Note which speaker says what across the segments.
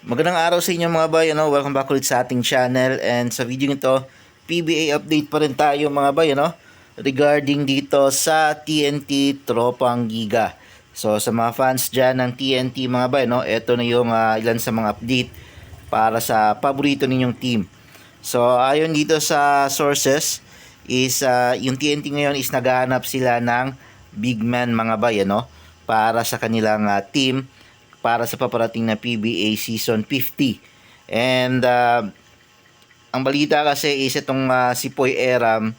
Speaker 1: Magandang araw sa inyo mga bayan. No? Welcome back ulit sa ating channel. And sa video nito, PBA update pa rin tayo mga bayan. No? Regarding dito sa TNT Tropang Giga. So sa mga fans dyan ng TNT mga bayan, no? ito na yung ah, ilan sa mga update para sa paborito ninyong team. So ayon dito sa sources is ah, yung TNT ngayon is naghahanap sila ng big man mga bayan no para sa kanilang ah, team para sa paparating na PBA season 50. And ah, ang balita kasi is itong ah, si Poy Eram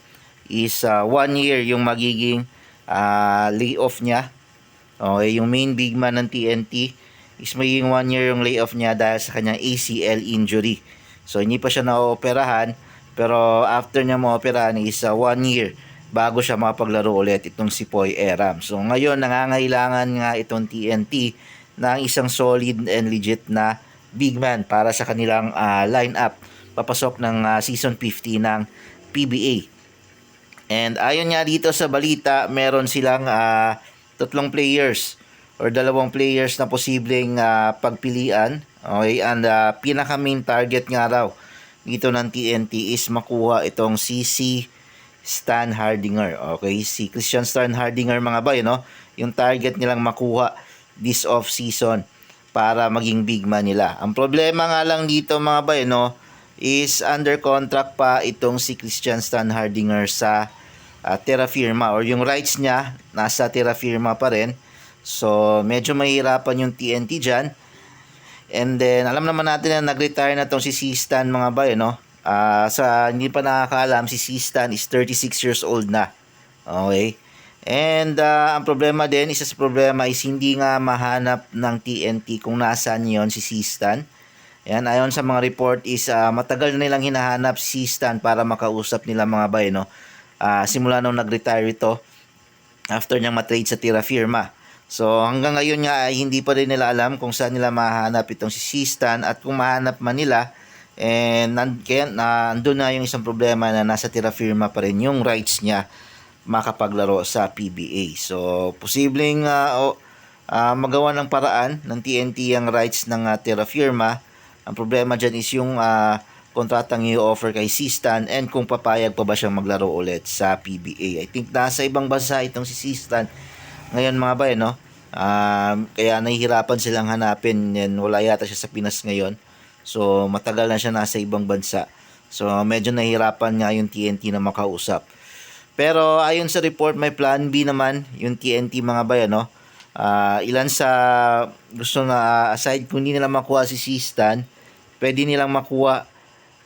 Speaker 1: is ah, one year yung magiging ah, layoff niya. Okay, yung main big man ng TNT is magiging one year yung layoff niya dahil sa kanyang ACL injury. So hindi pa siya naoperahan pero after niya maoperahan is uh, one year bago siya makapaglaro ulit itong si Poy Eram. So ngayon nangangailangan nga itong TNT ng isang solid and legit na big man para sa kanilang uh, lineup papasok ng uh, season 50 ng PBA. And ayon nga dito sa balita, meron silang ah, tatlong players or dalawang players na posibleng ah, pagpilian. Okay, and ah, pinaka main target nga raw dito ng TNT is makuha itong CC Stan Hardinger. Okay, si Christian Stan Hardinger mga bay, no? Yung target nilang makuha this off season para maging big man nila. Ang problema nga lang dito mga bay, no, is under contract pa itong si Christian Stan Hardinger sa uh, Terra Firma or yung rights niya nasa Terra Firma pa rin. So, medyo mahirapan yung TNT dyan. And then, alam naman natin na nag-retire na tong si C-Stan mga bay, no? Ah, sa hindi pa nakakaalam, si C-Stan is 36 years old na. Okay? And ah, ang problema din, isa sa problema is hindi nga mahanap ng TNT kung nasaan yon si C-Stan. Yan, ayon sa mga report is ah, matagal na nilang hinahanap si Stan para makausap nila mga bay, no? Ah, simula nung nag-retire ito after niyang matrade sa Tira Firma. So hanggang ngayon nga ay hindi pa rin nila alam kung saan nila mahanap itong si Stan at kung mahanap man nila and nan, kaya nandun na yung isang problema na nasa Tira Firma pa rin yung rights niya makapaglaro sa PBA. So posibleng o, ah, magawa ng paraan ng TNT ang rights ng uh, Terra Firma. Ang problema dyan is yung ah, kontratang i-offer kay Sistan and kung papayag pa ba siyang maglaro ulit sa PBA. I think nasa ibang bansa itong si Sistan ngayon mga bay, no? Um, kaya nahihirapan silang hanapin yan. Wala yata siya sa Pinas ngayon. So matagal na siya nasa ibang bansa. So medyo nahihirapan nga yung TNT na makausap. Pero ayon sa report, may plan B naman yung TNT mga bay, no? Ah, ilan sa gusto na aside kung hindi nila makuha si Sistan, pwede nilang makuha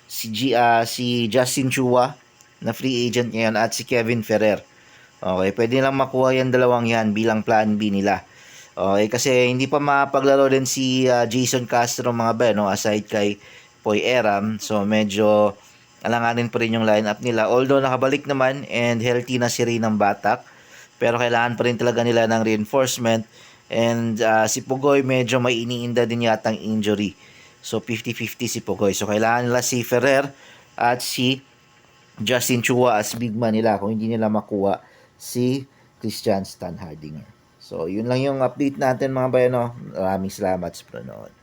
Speaker 1: si G, ah, si Justin Chua na free agent ngayon at si Kevin Ferrer. Okay, pwede nilang makuha yan dalawang yan bilang plan B nila. Okay, kasi hindi pa mapaglaro din si ah, Jason Castro mga ba, no? aside kay Poy Eram. So medyo alanganin pa rin yung lineup nila. Although nakabalik naman and healthy na si Rinang Batak. Pero kailangan pa rin talaga nila ng reinforcement. And ah, si Pugoy medyo may iniinda din yatang injury. So 50-50 si Pugoy. So kailangan nila si Ferrer at si Justin Chua as big man nila kung hindi nila makuha si Christian Stan Hardinger. So, yun lang yung update natin mga bayano. Maraming salamat sa panonood.